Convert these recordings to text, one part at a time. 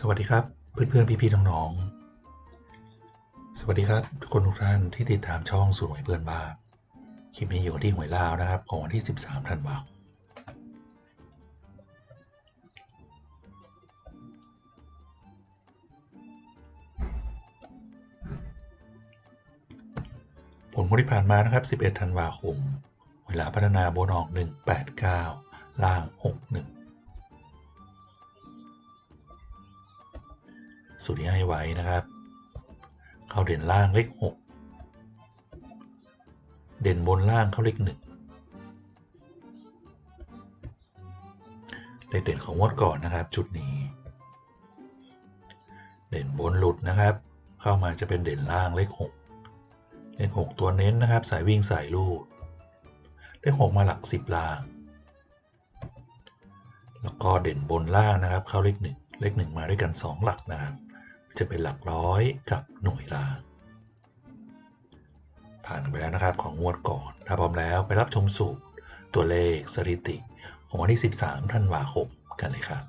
สวัสดีครับเพื่อนๆพี่ๆน้องๆสวัสดีครับทุกคนทุกท่านที่ติดตามช่องสูตรหวยเพื่อนบ้านคลิปนี้อยู่ที่หวยลาวนะครับ ของวันที่ 13ธันวาคมผลงวดที่ผ่านมานะครับ 11ธันวาคม เวลาพัฒนาบนออก 189 ล่าง 61 สูตรที่ให้ไว้นะครับ เข้าเด่นล่างเลข 6 เด่นบนล่างเข้าเลข1เลขเด่นของงวดก่อนนะครับจุดนี้ เด่นบนหลุดนะครับ เข้ามาจะเป็นเด่นล่างเลข 6 เลข 6 ตัวเน้นนะครับ สายวิ่งสายลูดเลข 6 มาหลัก 10 ล่าง แล้วก็เด่นบนล่างนะครับ เข้าเลข 1 เลข 1 มาด้วยกัน 2 หลักนะครับ จะเป็นหลักร้อยกับหน่วยล่างผ่านไปแล้วนะครับของงวดก่อน ถ้าพร้อมแล้วไปรับชมสูตรตัวเลขสถิติ ของวันที่ 13ธันวาคมกันเลยครับ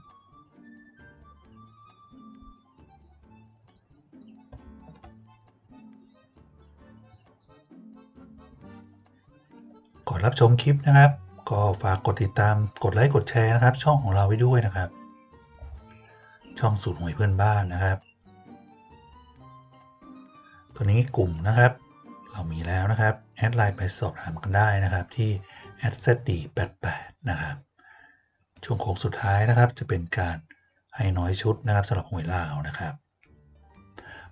ก่อนรับชมคลิปนะครับ ก็ฝากกดติดตามกดไลค์กดแชร์นะครับ ช่องของเราไว้ด้วยนะครับ ช่องสูตรหวยเพื่อนบ้านนะครับ ตัวนี้กลุ่มนะครับ เรามีแล้วนะครับ แอดไลน์ไปสอบถามกันได้นะครับที่ @zd88 นะครับ ช่วงโค้งสุดท้ายนะครับ จะเป็นการให้น้อยชุดนะครับสำหรับหวยลาวนะครับ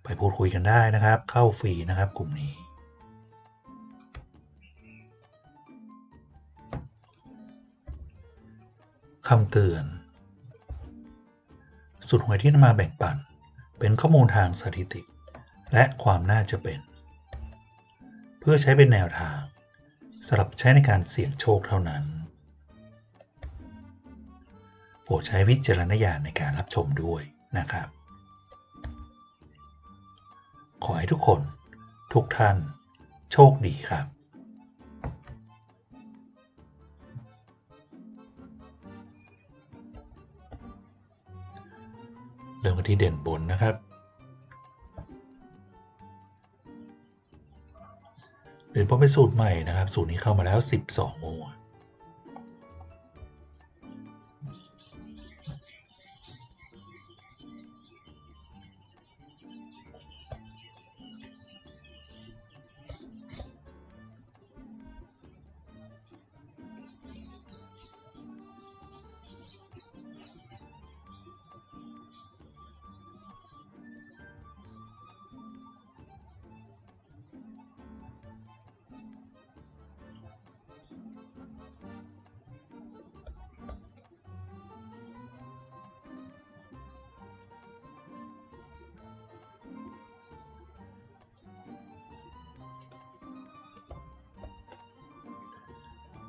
ไปพูดคุยกันได้นะครับ เข้าฟรีนะครับกลุ่มนี้คำเตือน สุดหวยที่นำมาแบ่งปัน เป็นข้อมูลทางสถิติ และความน่าจะเป็น เพื่อใช้เป็นแนวทางสำหรับใช้ในการเสี่ยงโชคเท่านั้น โปรดใช้วิจารณญาณในการรับชมด้วยนะครับ ขอให้ทุกคนทุกท่านโชคดีครับเริ่มกันที่เด่นบนนะครับ เด่นบนเป็นสูตรใหม่นะครับ สูตรนี้เข้ามาแล้ว 12ง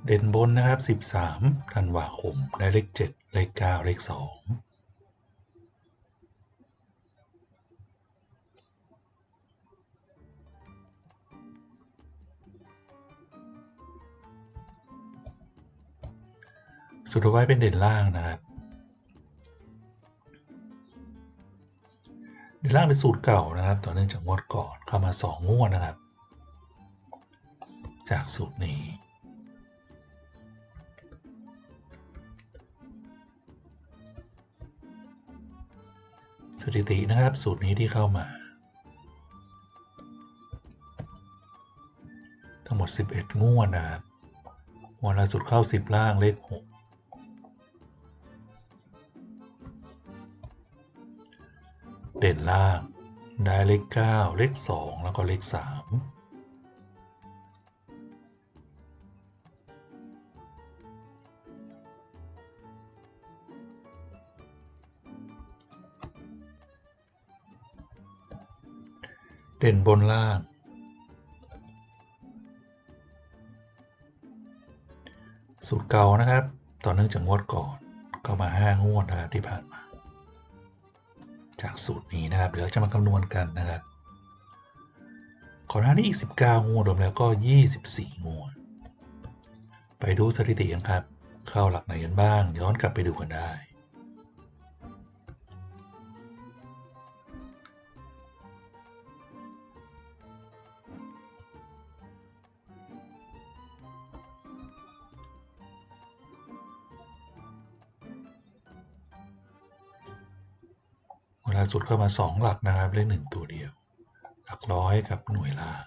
เด่นบนนะครับ 13ธันวาคม ได้เลข 7 เลข 9 เลข 2สุดท้ายเป็นเด่นล่างนะครับ เด่นล่างเป็นสูตรเก่านะครับ ต่อเนื่องจากงวดก่อนเข้ามา 2 งวดนะครับ จากสูตรนี้ สถิตินะครับสูตรนี้ที่เข้ามา ทั้งหมด 11 งวดนะครับงวดล่าสุดเข้า 10 ล่างเลข 6เด่นล่าง ได้เลข 9 เลข 2 แล้วก็เลข 3 เด่นบนล่าง สูตรเก่านะครับ ต่อเนื่องจากงวดก่อน ก็มาห้างวดนะครับที่ผ่านมา จากสูตรนี้นะครับ เดี๋ยวจะมาคำนวณกันนะครับขอหน้านี้อีก 19 งวดรวมแล้วก็ 24 งวด ไปดูสถิติกันครับ เข้าหลักไหนกันบ้าง ย้อนกลับไปดูกันได้ ล่าสุดเข้ามาสองหลักนะครับเลขหนึ่งตัวเดียว หลักร้อยกับหน่วยล่าง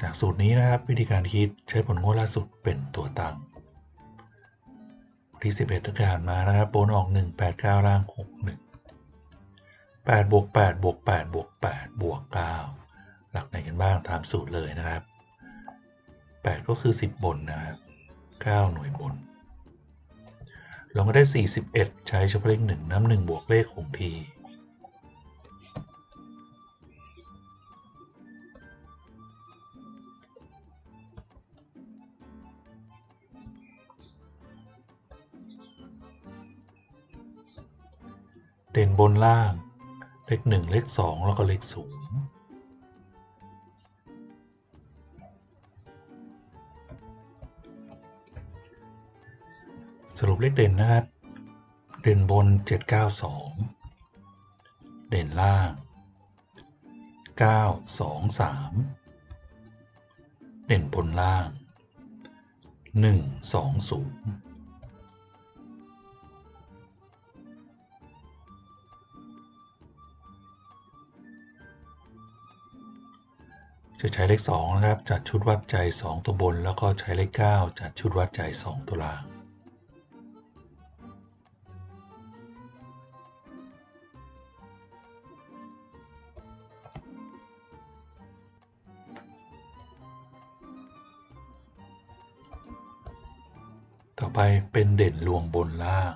จากสูตรนี้นะครับวิธีการคิดใช้ผลงวดล่าสุดเป็นตัวตั้งที่ 11ที่ผ่านมานะครับโบนออก 1 8 9 ล่าง 6 1 8บวก8บวก8บวก8บวก9หลักไหนกันบ้างตามสูตรเลยนะครับ 8 ก็คือ 10 บนนะครับ 9 หน่วยบน เราก็ได้ 41 ใช้เฉพาะเลข1น้ำ1บวกเลขคงทีเด่นบนล่าง เลข 1 เลข 2 แล้วก็เลข 0 สรุปเลขเด่นนะครับ เด่นบน 792 เด่นล่าง 923 เด่นบนล่าง 120จะใช้เลข2นะครับ จัดชุดวัดใจ 2 ตัวบน แล้วก็ใช้เลข9จัดชุดวัดใจ 2 ตัวล่าง ต่อไปเป็นเด่นรวมบนล่าง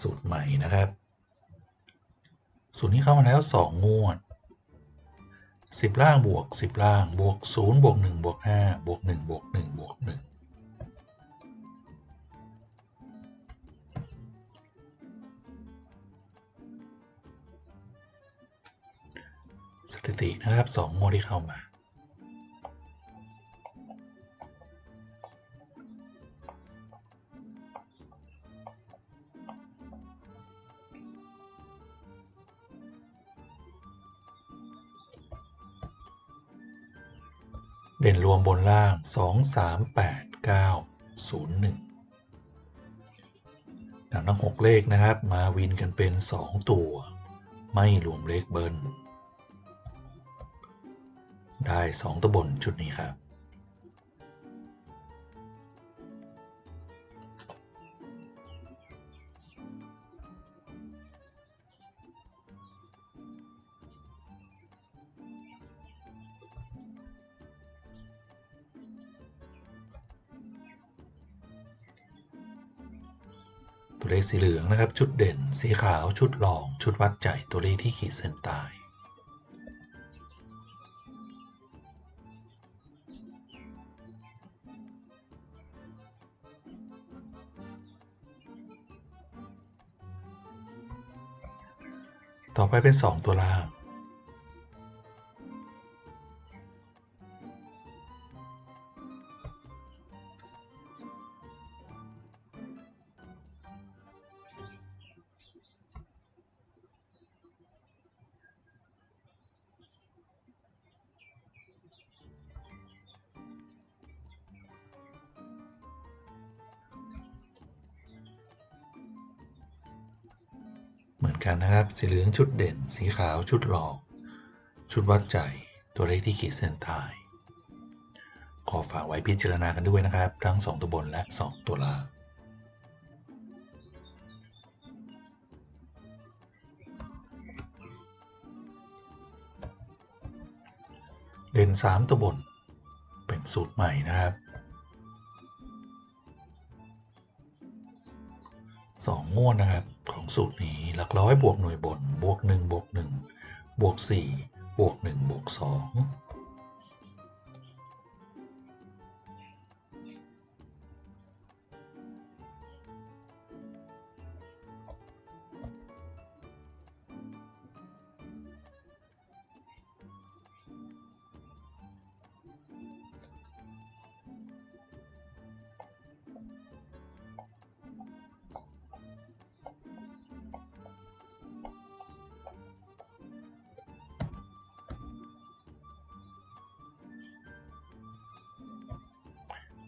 สูตรใหม่นะครับ สูตรนี้เข้ามาแล้ว 2 งวด 10 ล่างบวก 10 ล่างบวก 0 บวก 1 บวก 5 บวก 1 บวก 1 บวก 1สถิตินะครับ2งวดที่เข้ามา บนล่าง 2 3 8 9 0 1ดังทั้ง 6 เลขนะครับ มาวินกันเป็น 2 ตัว ไม่รวมเลขเบิลได้ 2ตัวบนชุดนี้ครับ ตัวเลขสีเหลืองนะครับ ชุดเด่น สีขาว ชุดลองชุดวัดใจ ตัวเลขที่ขีดเส้นใต้ต่อไปเป็น 2 ตัวล่าง กันนะครับ สีเหลืองชุดเด่น สีขาวชุดรองชุดวัดใจ ตัวเลขที่ขีดเส้นใต้ขอฝากไว้พิจารณากันด้วยนะครับ ทั้ง 2 ตัวบนและ 2 ตัวล่างเด่น3ตัวบน เป็นสูตรใหม่นะครับสองงวดนะครับของสูตรนี้ หลักร้อยบวกหน่วยบนบวก1บวก1บวก4บวก1บวก2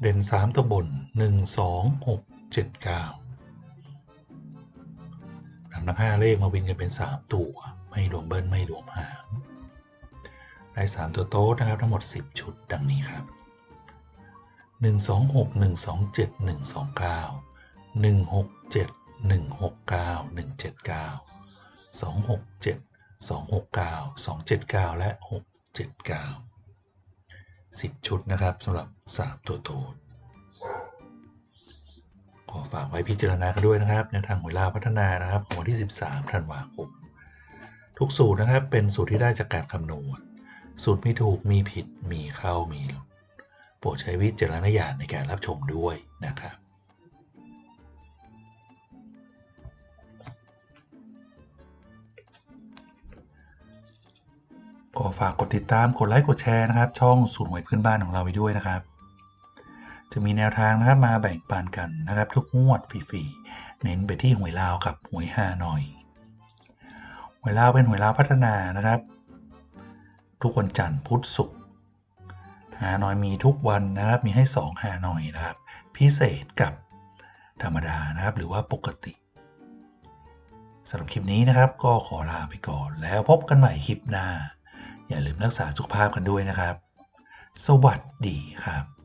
เด่นสามตัวบนหนึ่งสองหกเจ็ดเก้านำทั้งห้าเลขมาวินกันเป็นสามตัว ไม่รวมเบิ้ลไม่รวมหางได้สามตัวโต๊ดนะครับทั้งหมดสิบชุดดังนี้ครับหนึ่งสองหกหนึ่งสองเจ็ดหนึ่งสองเก้าหนึ่งหกเจ็ดหนึ่งหกเก้าหนึ่งเจ็ดเก้าสองหกเจ็ดสองหกเก้าสองเจ็ดเก้าและหกเจ็ดเก้า สิบชุดนะครับสำหรับสามตัวโต๊ดขอฝากไว้พิจารณากันด้วยนะครับในทางหวยลาพัฒนานะครับของวันที่ 13ธันวาคมทุกสูตรนะครับเป็นสูตรที่ได้จากการคำนวณ สูตรมีถูกมีผิดมีเข้ามีหลุดโปรดใช้วิจารณญาณในการรับชมด้วยนะครับ ก็ฝากกดติดตามกดไลค์กดแชร์นะครับ ช่องสูตรหวยเพื่อนบ้านของเราไว้ด้วยนะครับ จะมีแนวทางนะครับมาแบ่งปันกันนะครับ ทุกงวดฟรีๆเน้นไปที่หวยลาวกับหวยฮานอยหวยลาวเป็นหวยลาวพัฒนานะครับ ทุกวันจันทร์พุธศุกร์ฮานอยมีทุกวันนะครับมีให้2ฮานอยนะครับ พิเศษกับธรรมดานะครับ หรือว่าปกติสำหรับคลิปนี้นะครับก็ขอลาไปก่อนแล้วพบกันใหม่คลิปหน้า อย่าลืมรักษาสุขภาพกันด้วยนะครับ สวัสดีครับ